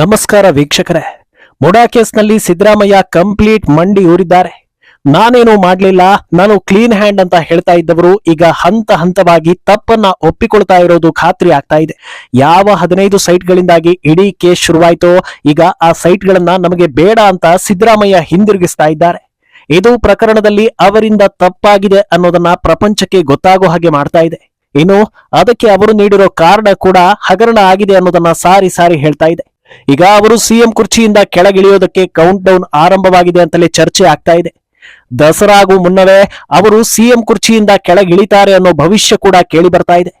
ನಮಸ್ಕಾರ ವೀಕ್ಷಕರೇ. ಮೊಡಾ ಕೇಸ್ನಲ್ಲಿ ಸಿದ್ದರಾಮಯ್ಯ ಕಂಪ್ಲೀಟ್ ಮಂಡಿ ಊರಿದ್ದಾರೆ. ನಾನೇನು ಮಾಡಲಿಲ್ಲ, ನಾನು ಕ್ಲೀನ್ ಹ್ಯಾಂಡ್ ಅಂತ ಹೇಳ್ತಾ ಇದ್ದವರು ಈಗ ಹಂತ ಹಂತವಾಗಿ ತಪ್ಪನ್ನ ಒಪ್ಪಿಕೊಳ್ತಾ ಇರೋದು ಖಾತ್ರಿ ಆಗ್ತಾ ಇದೆ. ಯಾವ ಹದಿನೈದು ಸೈಟ್ಗಳಿಂದಾಗಿ ಇಡೀ ಕೇಸ್ ಶುರುವಾಯ್ತೋ, ಈಗ ಆ ಸೈಟ್ಗಳನ್ನ ನಮಗೆ ಬೇಡ ಅಂತ ಸಿದ್ದರಾಮಯ್ಯ ಹಿಂದಿರುಗಿಸ್ತಾ ಇದ್ದಾರೆ. ಇದು ಪ್ರಕರಣದಲ್ಲಿ ಅವರಿಂದ ತಪ್ಪಾಗಿದೆ ಅನ್ನೋದನ್ನ ಪ್ರಪಂಚಕ್ಕೆ ಗೊತ್ತಾಗೋ ಹಾಗೆ ಮಾಡ್ತಾ ಇದೆ. ಇನ್ನು ಅದಕ್ಕೆ ಅವರು ನೀಡಿರೋ ಕಾರಣ ಕೂಡ ಹಗರಣ ಆಗಿದೆ ಅನ್ನೋದನ್ನ ಸಾರಿ ಸಾರಿ ಹೇಳ್ತಾ ಇದೆ. ಈಗ ಅವರು ಸಿಎಂ ಕುರ್ಚಿಯಿಂದ ಕೆಳಗಿಳಿಯೋದಕ್ಕೆ ಕೌಂಟ್ ಡೌನ್ ಆರಂಭವಾಗಿದೆ ಅಂತಲೇ ಚರ್ಚೆ ಆಗ್ತಾ ಇದೆ. ದಸರಾಗೂ ಮುನ್ನವೇ ಅವರು ಸಿಎಂ ಕುರ್ಚಿಯಿಂದ ಕೆಳಗಿಳಿತಾರೆ ಅನ್ನೋ ಭವಿಷ್ಯ ಕೂಡ ಕೇಳಿ ಬರ್ತಾ ಇದೆ.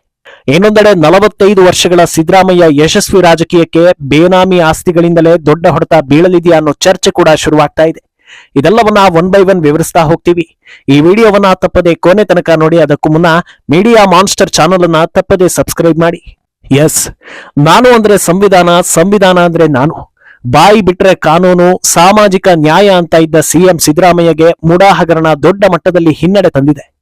ಇನ್ನೊಂದೆಡೆ ನಲವತ್ತೈದು ವರ್ಷಗಳ ಸಿದ್ದರಾಮಯ್ಯ ಯಶಸ್ವಿ ರಾಜಕೀಯಕ್ಕೆ ಬೇನಾಮಿ ಆಸ್ತಿಗಳಿಂದಲೇ ದೊಡ್ಡ ಹೊಡೆತ ಬೀಳಲಿದೆಯಾ ಅನ್ನೋ ಚರ್ಚೆ ಕೂಡ ಶುರುವಾಗ್ತಾ ಇದೆ. ಇದೆಲ್ಲವನ್ನ ಒನ್ ಬೈ ಒನ್ ವಿವರಿಸ್ತಾ ಹೋಗ್ತೀವಿ. ಈ ವಿಡಿಯೋವನ್ನ ತಪ್ಪದೆ ಕೊನೆ ತನಕ ನೋಡಿ, ಅದಕ್ಕೂ ಮುನ್ನ ಮೀಡಿಯಾ ಮಾನ್ಸ್ಟರ್ ಚಾನಲ್ ಅನ್ನ ತಪ್ಪದೆ ಸಬ್ಸ್ಕ್ರೈಬ್ ಮಾಡಿ. ಎಸ್ ನಾನು ಅಂದ್ರೆ ಸಂವಿಧಾನ ಸಂವಿಧಾನ ಅಂದ್ರೆ ನಾನು. ಬಾಯಿ ಬಿಟ್ರೆ ಕಾನೂನು, ಸಾಮಾಜಿಕ ನ್ಯಾಯ ಅಂತ ಇದ್ದ ಸಿಎಂ ಸಿದ್ದರಾಮಯ್ಯಗೆ ಮುಡಾ ಹಗರಣ ದೊಡ್ಡ ಮಟ್ಟದಲ್ಲಿ ಹಿನ್ನಡೆ ತಂದಿದೆ.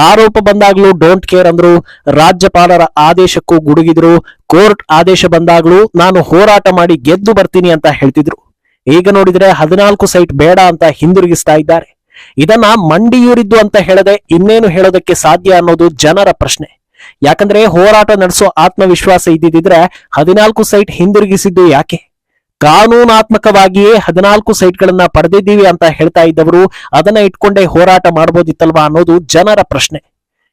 ಆರೋಪ ಬಂದಾಗ್ಲೂ ಡೋಂಟ್ ಕೇರ್ ಅಂದ್ರು, ರಾಜ್ಯಪಾಲರ ಆದೇಶಕ್ಕೂ ಗುಡುಗಿದ್ರು, ಕೋರ್ಟ್ ಆದೇಶ ಬಂದಾಗ್ಲೂ ನಾನು ಹೋರಾಟ ಮಾಡಿ ಗೆದ್ದು ಬರ್ತೀನಿ ಅಂತ ಹೇಳ್ತಿದ್ರು. ಈಗ ನೋಡಿದ್ರೆ ಹದಿನಾಲ್ಕು ಸೈಟ್ ಬೇಡ ಅಂತ ಹಿಂದಿರುಗಿಸ್ತಾ ಇದ್ದಾರೆ. ಇದನ್ನ ಮಂಡಿಯೂರಿದ್ದು ಅಂತ ಹೇಳದೆ ಇನ್ನೇನು ಹೇಳೋದಕ್ಕೆ ಸಾಧ್ಯ ಅನ್ನೋದು ಜನರ ಪ್ರಶ್ನೆ. ಯಾಕಂದ್ರೆ ಹೋರಾಟ ನಡೆಸೋ ಆತ್ಮವಿಶ್ವಾಸ ಇದ್ದಿದ್ರೆ ಹದಿನಾಲ್ಕು ಸೈಟ್ ಹಿಂದಿರುಗಿಸಿದ್ದು ಯಾಕೆ? ಕಾನೂನಾತ್ಮಕವಾಗಿಯೇ ಹದಿನಾಲ್ಕು ಸೈಟ್ಗಳನ್ನ ಪಡೆದಿದ್ದೀವಿ ಅಂತ ಹೇಳ್ತಾ ಇದ್ದವರು ಅದನ್ನ ಇಟ್ಕೊಂಡೇ ಹೋರಾಟ ಮಾಡಬಹುದಿತ್ತಲ್ವಾ ಅನ್ನೋದು ಜನರ ಪ್ರಶ್ನೆ.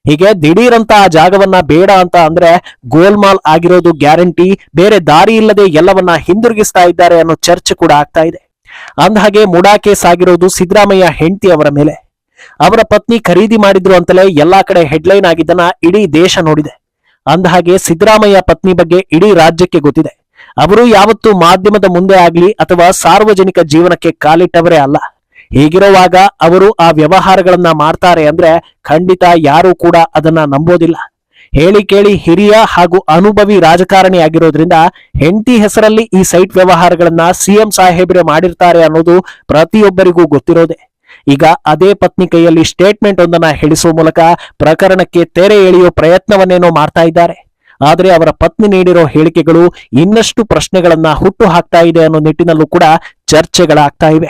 ಹೀಗೆ ದಿಢೀರಂತ ಆ ಜಾಗವನ್ನ ಬೇಡ ಅಂತ ಅಂದ್ರೆ ಗೋಲ್ಮಾಲ್ ಆಗಿರೋದು ಗ್ಯಾರಂಟಿ, ಬೇರೆ ದಾರಿ ಇಲ್ಲದೆ ಎಲ್ಲವನ್ನ ಹಿಂದಿರುಗಿಸ್ತಾ ಇದ್ದಾರೆ ಅನ್ನೋ ಚರ್ಚೆ ಕೂಡ ಆಗ್ತಾ ಇದೆ. ಅಂದಹಾಗೆ ಮುಡಾ ಕೇಸ್ ಆಗಿರೋದು ಸಿದ್ದರಾಮಯ್ಯ ಹೆಂಡತಿ ಅವರ ಮೇಲೆ. ಅವರ ಪತ್ನಿ ಖರೀದಿ ಮಾಡಿದ್ರು ಅಂತಲೇ ಎಲ್ಲಾ ಕಡೆ ಹೆಡ್ಲೈನ್ ಆಗಿದ್ದನ್ನ ಇಡೀ ದೇಶ ನೋಡಿದೆ. ಅಂದಹಾಗೆ ಸಿದ್ದರಾಮಯ್ಯ ಪತ್ನಿ ಬಗ್ಗೆ ಇಡೀ ರಾಜ್ಯಕ್ಕೆ ಗೊತ್ತಿದೆ. ಅವರು ಯಾವತ್ತೂ ಮಾಧ್ಯಮದ ಮುಂದೆ ಆಗ್ಲಿ ಅಥವಾ ಸಾರ್ವಜನಿಕ ಜೀವನಕ್ಕೆ ಕಾಲಿಟ್ಟವರೇ ಅಲ್ಲ. ಹೀಗಿರುವಾಗ ಅವರು ಆ ವ್ಯವಹಾರಗಳನ್ನ ಮಾಡ್ತಾರೆ ಅಂದ್ರೆ ಖಂಡಿತ ಯಾರೂ ಕೂಡ ಅದನ್ನ ನಂಬೋದಿಲ್ಲ. ಹೇಳಿ ಕೇಳಿ ಹಿರಿಯ ಹಾಗೂ ಅನುಭವಿ ರಾಜಕಾರಣಿ ಆಗಿರೋದ್ರಿಂದ ಹೆಂಡತಿ ಹೆಸರಲ್ಲಿ ಈ ಸೈಟ್ ವ್ಯವಹಾರಗಳನ್ನ ಸಿಎಂ ಸಾಹೇಬ್ರೆ ಮಾಡಿರ್ತಾರೆ ಅನ್ನೋದು ಪ್ರತಿಯೊಬ್ಬರಿಗೂ ಗೊತ್ತಿರೋದೆ. ಈಗ ಅದೇ ಪತ್ನಿ ಕೈಯಲ್ಲಿ ಸ್ಟೇಟ್ಮೆಂಟ್ ಒಂದನ್ನ ಹೇಳಿಸುವ ಮೂಲಕ ಪ್ರಕರಣಕ್ಕೆ ತೆರೆ ಎಳೆಯುವ ಪ್ರಯತ್ನವನ್ನೇನೋ ಮಾಡ್ತಾ ಇದ್ದಾರೆ. ಆದರೆ ಅವರ ಪತ್ನಿ ನೀಡಿರೋ ಹೇಳಿಕೆಗಳು ಇನ್ನಷ್ಟು ಪ್ರಶ್ನೆಗಳನ್ನ ಹುಟ್ಟು ಹಾಕ್ತಾ ಇದೆ ಅನ್ನೋ ನಿಟ್ಟಿನಲ್ಲೂ ಕೂಡ ಚರ್ಚೆಗಳಾಗ್ತಾ ಇವೆ.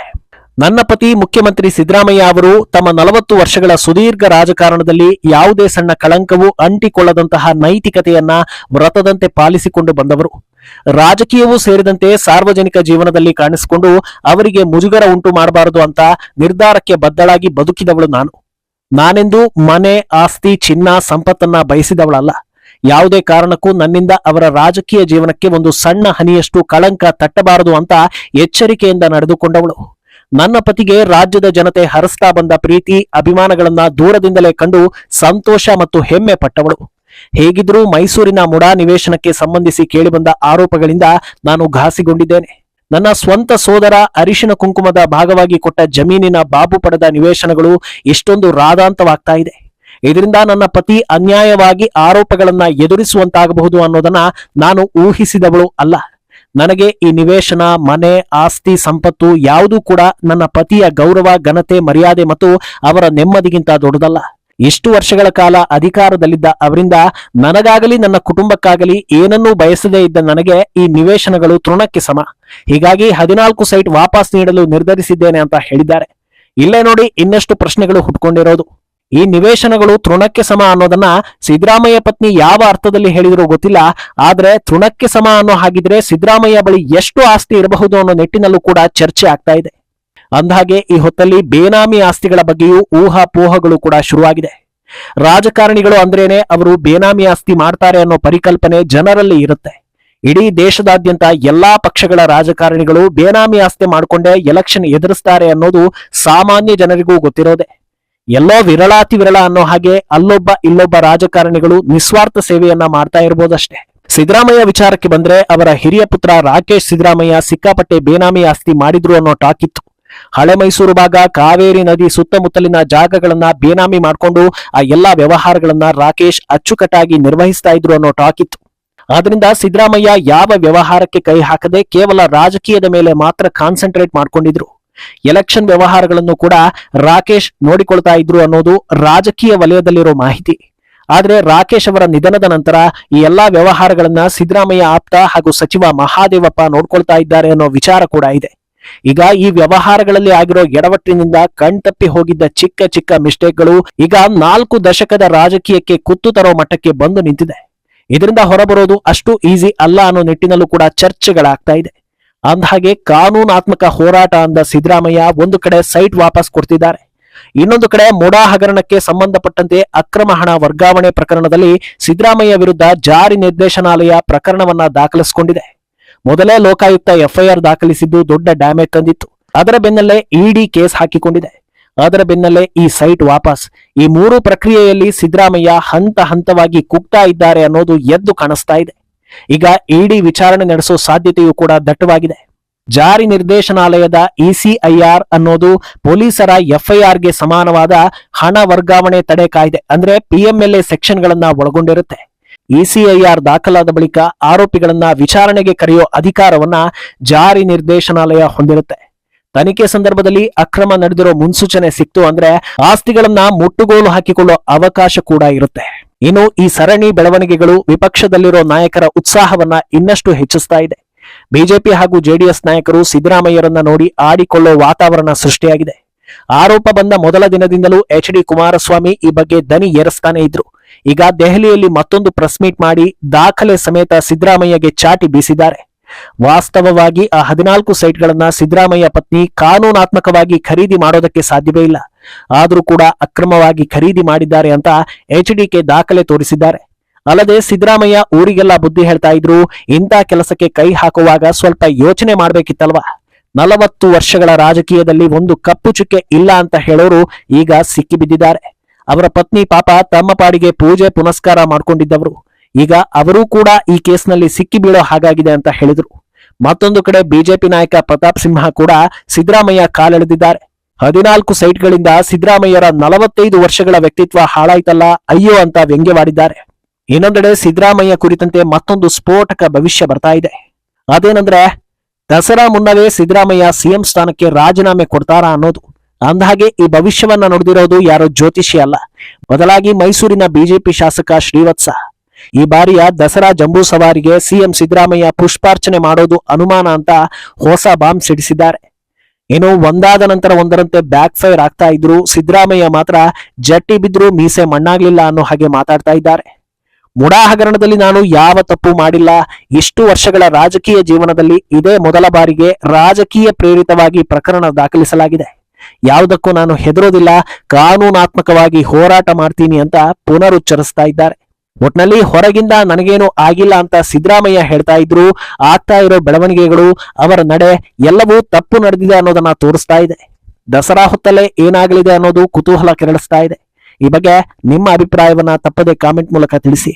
ನನ್ನ ಪತಿ ಮುಖ್ಯಮಂತ್ರಿ ಸಿದ್ದರಾಮಯ್ಯ ಅವರು ತಮ್ಮ ನಲವತ್ತು ವರ್ಷಗಳ ಸುದೀರ್ಘ ರಾಜಕಾರಣದಲ್ಲಿ ಯಾವುದೇ ಸಣ್ಣ ಕಳಂಕವೂ ಅಂಟಿಕೊಳ್ಳದಂತಹ ನೈತಿಕತೆಯನ್ನ ವ್ರತದಂತೆ ಪಾಲಿಸಿಕೊಂಡು ಬಂದವರು. ರಾಜಕೀಯವೂ ಸೇರಿದಂತೆ ಸಾರ್ವಜನಿಕ ಜೀವನದಲ್ಲಿ ಕಾಣಿಸಿಕೊಂಡು ಅವರಿಗೆ ಮುಜುಗರ ಉಂಟು ಮಾಡಬಾರದು ಅಂತ ನಿರ್ಧಾರಕ್ಕೆ ಬದ್ದಳಾಗಿ ಬದುಕಿದವಳು ನಾನು. ನಾನೆಂದು ಮನೆ, ಆಸ್ತಿ, ಚಿನ್ನ, ಸಂಪತ್ತನ್ನ ಬಯಸಿದವಳಲ್ಲ. ಯಾವುದೇ ಕಾರಣಕ್ಕೂ ನನ್ನಿಂದ ಅವರ ರಾಜಕೀಯ ಜೀವನಕ್ಕೆ ಒಂದು ಸಣ್ಣ ಹನಿಯಷ್ಟು ಕಳಂಕ ತಟ್ಟಬಾರದು ಅಂತ ಎಚ್ಚರಿಕೆಯಿಂದ ನಡೆದುಕೊಂಡವಳು. ನನ್ನ ಪತಿಗೆ ರಾಜ್ಯದ ಜನತೆ ಹರಿಸ್ತಾ ಬಂದ ಪ್ರೀತಿ, ಅಭಿಮಾನಗಳನ್ನ ದೂರದಿಂದಲೇ ಕಂಡು ಸಂತೋಷ ಮತ್ತು ಹೆಮ್ಮೆ ಪಟ್ಟವಳು. ಹೇಗಿದ್ರೂ ಮೈಸೂರಿನ ಮುಡಾ ನಿವೇಶನಕ್ಕೆ ಸಂಬಂಧಿಸಿ ಕೇಳಿಬಂದ ಆರೋಪಗಳಿಂದ ನಾನು ಘಾಸಿಗೊಂಡಿದ್ದೇನೆ. ನನ್ನ ಸ್ವಂತ ಸೋದರ ಅರಿಶಿನ ಕುಂಕುಮದ ಭಾಗವಾಗಿ ಕೊಟ್ಟ ಜಮೀನಿನ ಬಾಬು ಪಡೆದ ನಿವೇಶನಗಳು ಎಷ್ಟೊಂದು ರಾದಾಂತವಾಗ್ತಾ ಇದೆ. ಇದರಿಂದ ನನ್ನ ಪತಿ ಅನ್ಯಾಯವಾಗಿ ಆರೋಪಗಳನ್ನ ಎದುರಿಸುವಂತಾಗಬಹುದು ಅನ್ನೋದನ್ನ ನಾನು ಊಹಿಸಿದವಳು ಅಲ್ಲ. ನನಗೆ ಈ ನಿವೇಶನ, ಮನೆ, ಆಸ್ತಿ, ಸಂಪತ್ತು ಯಾವುದೂ ಕೂಡ ನನ್ನ ಪತಿಯ ಗೌರವ, ಘನತೆ, ಮರ್ಯಾದೆ ಮತ್ತು ಅವರ ನೆಮ್ಮದಿಗಿಂತ ದೊಡ್ಡದಲ್ಲ. ಇಷ್ಟು ವರ್ಷಗಳ ಕಾಲ ಅಧಿಕಾರದಲ್ಲಿದ್ದ ಅವರಿಂದ ನನಗಾಗಲಿ, ನನ್ನ ಕುಟುಂಬಕ್ಕಾಗಲಿ ಏನನ್ನೂ ಬಯಸದೇ ಇದ್ದ ನನಗೆ ಈ ನಿವೇಶನಗಳು ತೃಣಕ್ಕೆ ಸಮ. ಹೀಗಾಗಿ ಹದಿನಾಲ್ಕು ಸೈಟ್ ವಾಪಸ್ ನೀಡಲು ನಿರ್ಧರಿಸಿದ್ದೇನೆ ಅಂತ ಹೇಳಿದ್ದಾರೆ. ಇಲ್ಲೇ ನೋಡಿ ಇನ್ನಷ್ಟು ಪ್ರಶ್ನೆಗಳು ಹುಟ್ಕೊಂಡಿರೋದು. ಈ ನಿವೇಶನಗಳು ತೃಣಕ್ಕೆ ಸಮ ಅನ್ನೋದನ್ನ ಸಿದ್ದರಾಮಯ್ಯ ಪತ್ನಿ ಯಾವ ಅರ್ಥದಲ್ಲಿ ಹೇಳಿದ್ರು ಗೊತ್ತಿಲ್ಲ. ಆದ್ರೆ ತೃಣಕ್ಕೆ ಸಮ ಅನ್ನೋ ಹಾಗಿದ್ರೆ ಸಿದ್ದರಾಮಯ್ಯ ಬಳಿ ಎಷ್ಟು ಆಸ್ತಿ ಇರಬಹುದು ಅನ್ನೋ ನಿಟ್ಟಿನಲ್ಲೂ ಕೂಡ ಚರ್ಚೆ ಆಗ್ತಾ ಇದೆ. ಅಂದಹಾಗೆ ಈ ಹೊತ್ತಲ್ಲಿ ಬೇನಾಮಿ ಆಸ್ತಿಗಳ ಬಗ್ಗೆಯೂ ಊಹಾಪೋಹಗಳು ಕೂಡ ಶುರುವಾಗಿದೆ. ರಾಜಕಾರಣಿಗಳು ಅಂದ್ರೇನೆ ಅವರು ಬೇನಾಮಿ ಆಸ್ತಿ ಮಾಡ್ತಾರೆ ಅನ್ನೋ ಪರಿಕಲ್ಪನೆ ಜನರಲ್ಲಿ ಇರುತ್ತೆ. ಇಡೀ ದೇಶದಾದ್ಯಂತ ಎಲ್ಲಾ ಪಕ್ಷಗಳ ರಾಜಕಾರಣಿಗಳು ಬೇನಾಮಿ ಆಸ್ತಿ ಮಾಡಿಕೊಂಡೇ ಎಲೆಕ್ಷನ್ ಎದುರಿಸ್ತಾರೆ ಅನ್ನೋದು ಸಾಮಾನ್ಯ ಜನರಿಗೂ ಗೊತ್ತಿರೋದೆ. ಎಲ್ಲೋ ವಿರಳಾತಿ ವಿರಳ ಅನ್ನೋ ಹಾಗೆ ಅಲ್ಲೊಬ್ಬ ಇಲ್ಲೊಬ್ಬ ರಾಜಕಾರಣಿಗಳು ನಿಸ್ವಾರ್ಥ ಸೇವೆಯನ್ನ ಮಾಡ್ತಾ ಇರಬಹುದಷ್ಟೇ ಸಿದ್ದರಾಮಯ್ಯ ವಿಚಾರಕ್ಕೆ ಬಂದ್ರೆ ಅವರ ಹಿರಿಯ ಪುತ್ರ ರಾಕೇಶ್ ಸಿದ್ದರಾಮಯ್ಯ ಸಿಕ್ಕಾಪಟ್ಟೆ ಬೇನಾಮಿ ಆಸ್ತಿ ಮಾಡಿದ್ರು ಅನ್ನೋ ಟಾಕ್ ಇತ್ತು. ಹಳೆ ಮೈಸೂರು ಭಾಗ, ಕಾವೇರಿ ನದಿ ಸುತ್ತಮುತ್ತಲಿನ ಜಾಗಗಳನ್ನ ಬೇನಾಮಿ ಮಾಡ್ಕೊಂಡು ಆ ಎಲ್ಲಾ ವ್ಯವಹಾರಗಳನ್ನ ರಾಕೇಶ್ ಅಚ್ಚುಕಟ್ಟಾಗಿ ನಿರ್ವಹಿಸ್ತಾ ಇದ್ರು ಅನ್ನೋ ಟಾಕ್ ಇತ್ತು. ಆದ್ರಿಂದ ಸಿದ್ದರಾಮಯ್ಯ ಯಾವ ವ್ಯವಹಾರಕ್ಕೆ ಕೈ ಹಾಕದೆ ಕೇವಲ ರಾಜಕೀಯದ ಮೇಲೆ ಮಾತ್ರ ಕಾನ್ಸಂಟ್ರೇಟ್ ಮಾಡ್ಕೊಂಡಿದ್ರು. ಎಲೆಕ್ಷನ್ ವ್ಯವಹಾರಗಳನ್ನು ಕೂಡ ರಾಕೇಶ್ ನೋಡಿಕೊಳ್ತಾ ಇದ್ರು ಅನ್ನೋದು ರಾಜಕೀಯ ವಲಯದಲ್ಲಿರೋ ಮಾಹಿತಿ. ಆದರೆ ರಾಕೇಶ್ ಅವರ ನಿಧನದ ನಂತರ ಈ ಎಲ್ಲಾ ವ್ಯವಹಾರಗಳನ್ನ ಸಿದ್ದರಾಮಯ್ಯ ಆಪ್ತ ಹಾಗೂ ಸಚಿವ ಮಹಾದೇವಪ್ಪ ನೋಡ್ಕೊಳ್ತಾ ಇದ್ದಾರೆ ಅನ್ನೋ ವಿಚಾರ ಕೂಡ ಇದೆ. ಈಗ ಈ ವ್ಯವಹಾರಗಳಲ್ಲಿ ಆಗಿರೋ ಎಡವಟ್ಟಿನಿಂದ ಕಣ್ತಪ್ಪಿ ಹೋಗಿದ್ದ ಚಿಕ್ಕ ಚಿಕ್ಕ ಮಿಸ್ಟೇಕ್ಗಳು ಈಗ ನಾಲ್ಕು ದಶಕದ ರಾಜಕೀಯಕ್ಕೆ ಕುತ್ತು ತರೋ ಮಟ್ಟಕ್ಕೆ ಬಂದು ನಿಂತಿದೆ. ಇದರಿಂದ ಹೊರಬರೋದು ಅಷ್ಟು ಈಸಿ ಅಲ್ಲ ಅನ್ನೋ ನಿಟ್ಟಿನಲ್ಲೂ ಕೂಡ ಚರ್ಚೆಗಳಾಗ್ತಾ ಇದೆ. ಅಂದಹಾಗೆ ಕಾನೂನಾತ್ಮಕ ಹೋರಾಟ ಅಂದ ಸಿದ್ದರಾಮಯ್ಯ ಒಂದು ಕಡೆ ಸೈಟ್ ವಾಪಸ್ ಕೊಡ್ತಿದ್ದಾರೆ. ಇನ್ನೊಂದು ಕಡೆ ಮೊಡಾ ಹಗರಣಕ್ಕೆ ಸಂಬಂಧಪಟ್ಟಂತೆ ಅಕ್ರಮ ಹಣ ವರ್ಗಾವಣೆ ಪ್ರಕರಣದಲ್ಲಿ ಸಿದ್ದರಾಮಯ್ಯ ವಿರುದ್ಧ ಜಾರಿ ನಿರ್ದೇಶನಾಲಯ ಪ್ರಕರಣವನ್ನ ದಾಖಲಿಸಿಕೊಂಡಿದೆ. ಮೊದಲೇ ಲೋಕಾಯುಕ್ತ ಎಫ್ಐಆರ್ ದಾಖಲಿಸಿದ್ದು ದೊಡ್ಡ ಡ್ಯಾಮೇಜ್ ತಂದಿತ್ತು. ಅದರ ಬೆನ್ನಲ್ಲೇ ಇಡಿ ಕೇಸ್ ಹಾಕಿಕೊಂಡಿದೆ. ಅದರ ಬೆನ್ನಲ್ಲೇ ಈ ಸೈಟ್ ವಾಪಸ್. ಈ ಮೂರು ಪ್ರಕ್ರಿಯೆಯಲ್ಲಿ ಸಿದ್ದರಾಮಯ್ಯ ಹಂತ ಹಂತವಾಗಿ ಕುಗ್ತಾ ಇದ್ದಾರೆ ಅನ್ನೋದು ಎದ್ದು ಕಾಣಿಸ್ತಾ ಇದೆ. ಈಗ ಇಡಿ ವಿಚಾರಣೆ ನಡೆಸೋ ಸಾಧ್ಯತೆಯೂ ಕೂಡ ದಟ್ಟವಾಗಿದೆ. ಜಾರಿ ನಿರ್ದೇಶನಾಲಯದ ಇಸಿಐಆರ್ ಅನ್ನೋದು ಪೊಲೀಸರ ಎಫ್ಐಆರ್ಗೆ ಸಮಾನವಾದ ಹಣ ವರ್ಗಾವಣೆ ತಡೆ ಕಾಯ್ದೆ, ಅಂದ್ರೆ ಪಿಎಂಎಲ್ಎ ಸೆಕ್ಷನ್ಗಳನ್ನ ಒಳಗೊಂಡಿರುತ್ತೆ. ಇಸಿಐಆರ್ ದಾಖಲಾದ ಬಳಿಕ ಆರೋಪಿಗಳನ್ನ ವಿಚಾರಣೆಗೆ ಕರೆಯೋ ಅಧಿಕಾರವನ್ನ ಜಾರಿ ನಿರ್ದೇಶನಾಲಯ ಹೊಂದಿರುತ್ತೆ. ತನಿಖೆ ಸಂದರ್ಭದಲ್ಲಿ ಅಕ್ರಮ ನಡೆದಿರೋ ಮುನ್ಸೂಚನೆ ಸಿಕ್ತು ಅಂದ್ರೆ ಆಸ್ತಿಗಳನ್ನ ಮುಟ್ಟುಗೋಲು ಹಾಕಿಕೊಳ್ಳೋ ಅವಕಾಶ ಕೂಡ ಇರುತ್ತೆ. ಇನ್ನು ಈ ಸರಣಿ ಬೆಳವಣಿಗೆಗಳು ವಿಪಕ್ಷದಲ್ಲಿರೋ ನಾಯಕರ ಉತ್ಸಾಹವನ್ನ ಇನ್ನಷ್ಟು ಹೆಚ್ಚಿಸ್ತಾ ಇದೆ. ಬಿಜೆಪಿ ಹಾಗೂ ಜೆಡಿಎಸ್ ನಾಯಕರು ಸಿದ್ದರಾಮಯ್ಯರನ್ನ ನೋಡಿ ಆಡಿಕೊಳ್ಳೋ ವಾತಾವರಣ ಸೃಷ್ಟಿಯಾಗಿದೆ. ಆರೋಪ ಬಂದ ಮೊದಲ ದಿನದಿಂದಲೂ ಎಚ್ ಡಿ ಕುಮಾರಸ್ವಾಮಿ ಈ ಬಗ್ಗೆ ದನಿ ಏರಿಸ್ತಾನೆ ಇದ್ರು. ಈಗ ದೆಹಲಿಯಲ್ಲಿ ಮತ್ತೊಂದು ಪ್ರೆಸ್ ಮೀಟ್ ಮಾಡಿ ದಾಖಲೆ ಸಮೇತ ಸಿದ್ದರಾಮಯ್ಯಗೆ ಚಾಟಿ ಬೀಸಿದ್ದಾರೆ. ವಾಸ್ತವವಾಗಿ ಆ ಹದಿನಾಲ್ಕು ಸೈಟ್ಗಳನ್ನ ಸಿದ್ದರಾಮಯ್ಯ ಪತ್ನಿ ಕಾನೂನಾತ್ಮಕವಾಗಿ ಖರೀದಿ ಮಾಡೋದಕ್ಕೆ ಸಾಧ್ಯವೇ ಇಲ್ಲ. ಆದರೂ ಕೂಡ ಅಕ್ರಮವಾಗಿ ಖರೀದಿ ಮಾಡಿದ್ದಾರೆ ಅಂತ ಎಚ್ ಡಿಕೆ ದಾಖಲೆ ತೋರಿಸಿದ್ದಾರೆ. ಅಲ್ಲದೆ ಸಿದ್ದರಾಮಯ್ಯ ಊರಿಗೆಲ್ಲ ಬುದ್ಧಿ ಹೇಳ್ತಾ ಇದ್ರು, ಇಂಥ ಕೆಲಸಕ್ಕೆ ಕೈ ಹಾಕುವಾಗ ಸ್ವಲ್ಪ ಯೋಚನೆ ಮಾಡ್ಬೇಕಿತ್ತಲ್ವಾ? ನಲವತ್ತು ವರ್ಷಗಳ ರಾಜಕೀಯದಲ್ಲಿ ಒಂದು ಕಪ್ಪು ಚುಕ್ಕೆ ಇಲ್ಲ ಅಂತ ಹೇಳೋರು ಈಗ ಸಿಕ್ಕಿಬಿದ್ದಿದ್ದಾರೆ. ಅವರ ಪತ್ನಿ ಪಾಪ ತಮ್ಮ ಪಾಡಿಗೆ ಪೂಜೆ ಪುನಸ್ಕಾರ ಮಾಡಿಕೊಂಡಿದ್ದವರು. ಈಗ ಅವರೂ ಕೂಡ ಈ ಕೇಸ್ನಲ್ಲಿ ಸಿಕ್ಕಿ ಬೀಳೋ ಹಾಗಾಗಿದೆ ಅಂತ ಹೇಳಿದರು. ಮತ್ತೊಂದು ಕಡೆ ಬಿಜೆಪಿ ನಾಯಕ ಪ್ರತಾಪ್ ಸಿಂಹ ಕೂಡ ಸಿದ್ದರಾಮಯ್ಯ ಕಾಲೆಳೆದಿದ್ದಾರೆ. ಹದಿನಾಲ್ಕು ಸೈಟ್ಗಳಿಂದ ಸಿದ್ದರಾಮಯ್ಯರ ನಲವತ್ತೈದು ವರ್ಷಗಳ ವ್ಯಕ್ತಿತ್ವ ಹಾಳಾಯ್ತಲ್ಲ ಅಯ್ಯೋ ಅಂತ ವ್ಯಂಗ್ಯವಾಡಿದ್ದಾರೆ. ಇನ್ನೊಂದೆಡೆ ಸಿದ್ದರಾಮಯ್ಯ ಕುರಿತಂತೆ ಮತ್ತೊಂದು ಸ್ಫೋಟಕ ಭವಿಷ್ಯ ಬರ್ತಾ ಇದೆ. ಅದೇನಂದ್ರೆ, ದಸರಾ ಮುನ್ನವೇ ಸಿದ್ದರಾಮಯ್ಯ ಸಿಎಂ ಸ್ಥಾನಕ್ಕೆ ರಾಜೀನಾಮೆ ಕೊಡ್ತಾರಾ ಅನ್ನೋದು. ಅಂದಹಾಗೆ, ಈ ಭವಿಷ್ಯವನ್ನ ನುಡಿದಿರೋದು ಯಾರೋ ಜ್ಯೋತಿಷಿ ಅಲ್ಲ. ಬದಲಾಗಿ ಮೈಸೂರಿನ ಬಿಜೆಪಿ ಶಾಸಕ ಶ್ರೀವತ್ಸ. ಈ ಬಾರಿಯ ದಸರಾ ಜಂಬೂ ಸವಾರಿಗೆ ಸಿಎಂ ಸಿದ್ದರಾಮಯ್ಯ ಪುಷ್ಪಾರ್ಚನೆ ಮಾಡೋದು ಅನುಮಾನ ಅಂತ ಹೊಸ ಬಾಂಬ್ ಸಿಡಿಸಿದ್ದಾರೆ. ಏನು ಒಂದಾದ ನಂತರ ಒಂದರಂತೆ ಬ್ಯಾಕ್ ಫೈರ್ ಆಗ್ತಾ ಇದ್ರು. ಸಿದ್ದರಾಮಯ್ಯ ಮಾತ್ರ ಜಟ್ಟಿ ಬಿದ್ರು, ಮೀಸೆ ಮಣ್ಣಾಗ್ಲಿಲ್ಲ ಅನ್ನೋ ಹಾಗೆ ಮಾತಾಡ್ತಾ ಇದ್ದಾರೆ. ಮುಡಾ ಹಗರಣದಲ್ಲಿ ನಾನು ಯಾವ ತಪ್ಪು ಮಾಡಿಲ್ಲ. ಇಷ್ಟು ವರ್ಷಗಳ ರಾಜಕೀಯ ಜೀವನದಲ್ಲಿ ಇದೇ ಮೊದಲ ಬಾರಿಗೆ ರಾಜಕೀಯ ಪ್ರೇರಿತವಾಗಿ ಪ್ರಕರಣ ದಾಖಲಿಸಲಾಗಿದೆ. ಯಾವುದಕ್ಕೂ ನಾನು ಹೆದರೋದಿಲ್ಲ. ಕಾನೂನಾತ್ಮಕವಾಗಿ ಹೋರಾಟ ಮಾಡ್ತೀನಿ ಅಂತ ಪುನರುಚ್ಚರಿಸ್ತಾ ಇದ್ದಾರೆ. ಒಟ್ನಲ್ಲಿ ಹೊರಗಿಂದ ನನಗೇನು ಆಗಿಲ್ಲ ಅಂತ ಸಿದ್ದರಾಮಯ್ಯ ಹೇಳ್ತಾ ಇದ್ರು, ಆಗ್ತಾ ಇರೋ ಬೆಳವಣಿಗೆಗಳು ಅವರ ನಡೆ ಎಲ್ಲವೂ ತಪ್ಪು ನಡೆದಿದೆ ಅನ್ನೋದನ್ನ ತೋರಿಸ್ತಾ ಇದೆ. ದಸರಾ ಹೊತ್ತಲ್ಲೇ ಏನಾಗಲಿದೆ ಅನ್ನೋದು ಕುತೂಹಲ ಕೆರಳಿಸ್ತಾ ಇದೆ. ಈ ಬಗ್ಗೆ ನಿಮ್ಮ ಅಭಿಪ್ರಾಯವನ್ನ ತಪ್ಪದೆ ಕಾಮೆಂಟ್ ಮೂಲಕ ತಿಳಿಸಿ.